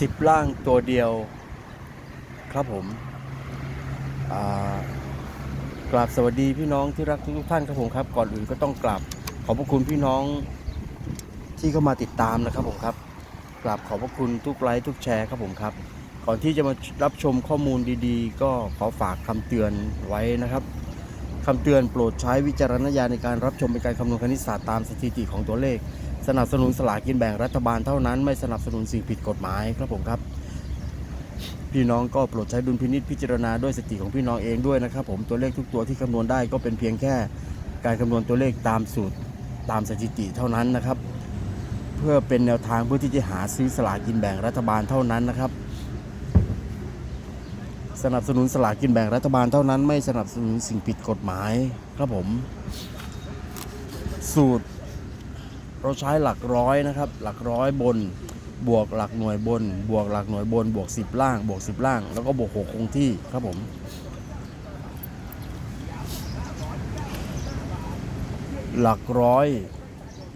สิบล่างตัวเดียว ครับผมกราบสวัสดีพี่น้องที่รักทุกท่านครับผมครับ ก่อนอื่นก็ต้องกราบขอบพระคุณพี่น้องที่เข้ามาติดตามนะครับผมครับกราบขอบพระคุณทุกไลค์ทุกแชร์ครับผมครับ ก่อนที่จะมารับชมข้อมูลดีๆ ก็ขอฝากคำเตือนไว้นะครับคำเตือนโปรดใช้วิจารณญาณในการรับชมเป็นการคำนวณคณิตศาสตร์ตามสถิติของตัวเลข สนับสนุนสลากกินแบ่งรัฐบาลเท่านั้นไม่สนับสนุนสิ่งผิดกฎหมายครับผมครับ พี่น้องก็โปรดใช้ดุลพินิจพิจารณาด้วยสติของพี่น้องเองด้วยนะครับ ผมตัวเลขทุกตัวที่คำนวณได้ก็เป็นเพียงแค่การคำนวณตัวเลขตามสูตรตามสถิติเท่านั้นนะครับ เพื่อเป็นแนวทางเพื่อที่จะหาซื้อสลากกินแบ่งรัฐบาลเท่านั้นนะครับ สนับสนุนสลากกินแบ่งรัฐบาลเท่านั้น ไม่สนับสนุนสิ่งผิดกฎหมายครับผม สูตร เราใช้หลักร้อยนะครับ หลักร้อยบน บวกหลักหน่วยบน บวกหลักหน่วยบน บวก 10 ล่าง บวก 10 ล่าง แล้วก็บวก 6 คงที่ครับผม หลักร้อย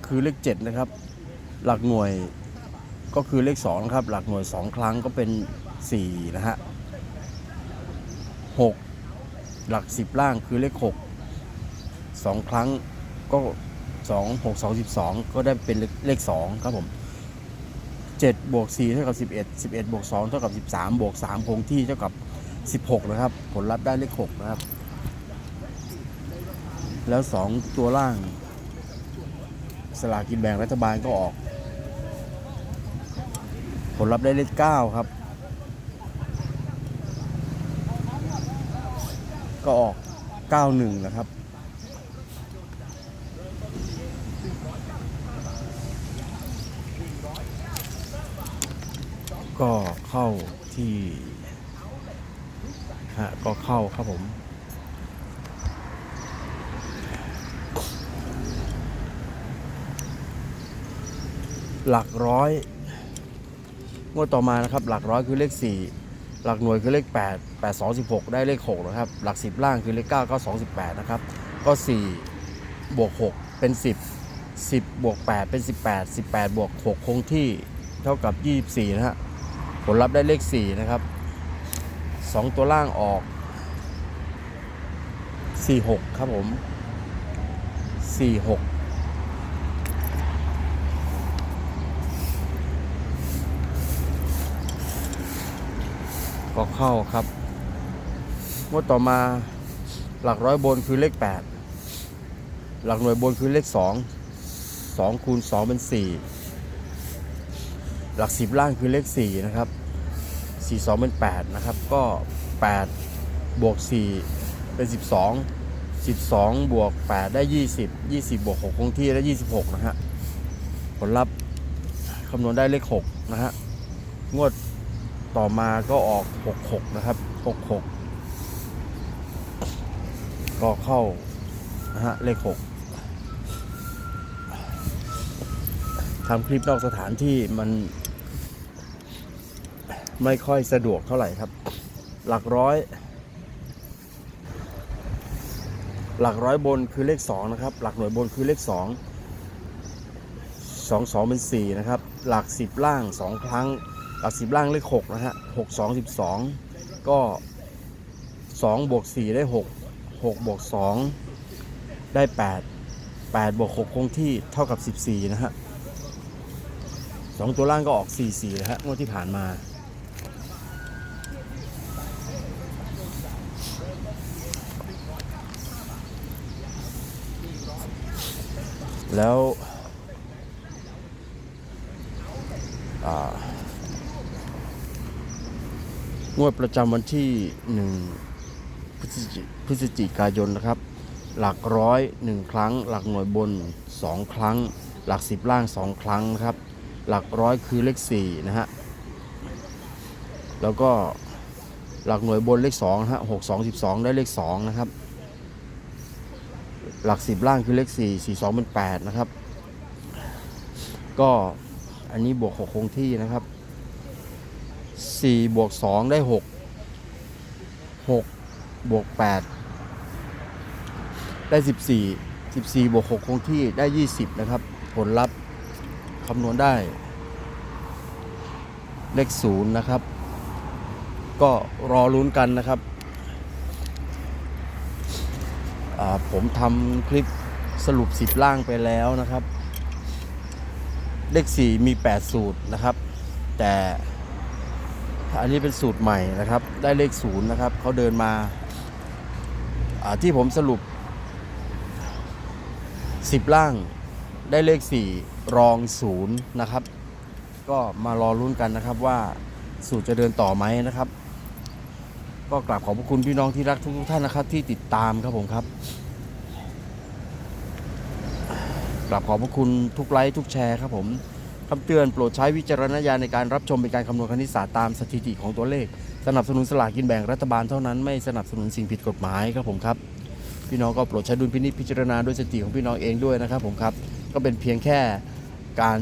คือเลข 7 นะครับ หลักหน่วยก็คือเลข2นะครับ หลักหน่วย 2 ครั้งก็เป็น 4 นะฮะ 6 หลัก 10 ล่างคือเลข 6 2 ครั้งก็ 2 6 2 12 ก็ได้เป็นเลขเลข 2 ครับผม7บวก4เท่ากับ11 11บวก2เท่ากับ13บวก3คงที่เท่ากับ 16 นะครับ ผลลัพธ์ได้เลข 6 นะครับ แล้ว 2 ตัวล่าง สลากกินแบ่งรัฐบาลก็ออก ผลลัพธ์ได้เลข 9 ครับ ก็ออก 91 นะครับ ก็เข้าที่ฮะก็เข้าครับผม หลักร้อยงวดต่อมานะครับ หลักร้อยคือเลข 4 หลักหน่วยคือเลข 8 8 2 16 ได้เลข6นะครับ หลัก 10 ล่างคือเลข 9 9 2 18 นะครับ ก็ 4 บวก 6 เป็น 10 10 บวก 8 เป็น 18 18 บวก 6 คงที่เท่ากับ 24 นะฮะ ผลลัพธ์ได้เลข 4 นะครับ 2 ตัวล่างออก 46 ครับผม 46ก็เข้าครับงวดต่อมาหลักร้อยบนคือเลข 8 หลักหน่วยบนคือเลข 2 2คูณ2เป็น 4 หลัก10ล่างคือเลข4นะครับ4 2 เป็น8นะครับก็8บวก4เป็น 12 12 บวก 8 ได้ 20 20 บวก6คงที่ได้ 26 นะฮะผลลัพธ์คำนวณได้เลข 6 นะฮะงวดต่อมาก็ออก 66 นะครับ 66 ก็เข้านะฮะเลข 6ทำคลิปนอกสถานที่มัน ไม่ค่อยสะดวกเท่าไหร่ครับ หลักร้อย หลักร้อยบนคือเลข 2 นะครับ หลักหน่วยบนคือเลข 2 2 2 เป็น 4 นะครับ หลัก 10 ล่าง 2 ครั้ง หลัก 10 ล่างเลข 6 นะฮะ 6 2 12 ก็2บวก4ได้ 6 6บวก2ได้ 8 8บวก6คงที่เท่ากับ 14 นะฮะ2ตัวล่างก็ออก 4 4 นะฮะงวดที่ผ่านมา แล้วงวดประจำวันที่ 1 พฤศจิพฤศจิกายนนะครับ หลักร้อยหนึ่งครั้ง หลักหน่วยบน 2 ครั้ง หลักสิบล่าง 2 ครั้งนะครับ หลักร้อยคือเลข4นะฮะ แล้วก็หลักหน่วยบนเลข2นะฮะ6 2 12 ได้เลข 2 นะครับ หลักสิบล่างคือเลข4 4 2เป็น8นะครับ ก็อันนี้บวก6คงที่นะครับ4บวก2ได้6 6บวก8ได้14 14บวก6คงที่ได้20นะครับ ผลลัพธ์คำนวณได้เลขศูนย์นะครับ ก็รอลุ้นกันนะครับอ่า ผมทำคลิปสรุป10ล่างไปแล้วนะครับ เลข4มี 8 สูตรนะครับ แต่อันนี้เป็นสูตรใหม่นะครับ ได้เลขศูนย์นะครับเขาเดินมาที่ผมสรุป 10 ล่างได้เลข 4 รองศูนย์นะครับ ก็มารอลุ้นกันนะครับว่าสูตรจะเดินต่อไหมนะครับ ก็กราบขอบพระคุณพี่น้องที่รักทุกๆท่านนะครับ ที่ติดตามครับผมครับกราบขอบพระคุณทุกไลค์ทุกแชร์ครับผมคำเตือนโปรดใช้วิจารณญาณในการรับชมเป็นการคำนวณคณิตศาสตร์ตามสถิติของตัวเลข สนับสนุนสลากกินแบ่งรัฐบาลเท่านั้นไม่สนับสนุนสิ่งผิดกฎหมายครับผมครับ พี่น้องก็โปรดใช้ดุลพินิจพิจารณาด้วยสติของพี่น้องเองด้วยนะครับผมครับ ก็เป็นเพียงแค่การ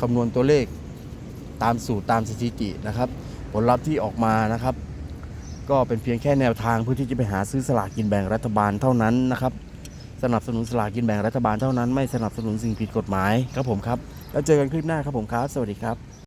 คำนวณตัวเลขตามสูตรตามสถิตินะครับ ผลลัพธ์ที่ออกมานะครับ ก็เป็นเพียงแค่แนวทางเพื่อที่จะไปหาซื้อสลากกินแบ่งรัฐบาลเท่านั้นนะครับ สนับสนุนสลากกินแบ่งรัฐบาลเท่านั้น ไม่สนับสนุนสิ่งผิดกฎหมายครับผมครับ แล้วเจอกันคลิปหน้าครับผมครับ สวัสดีครับ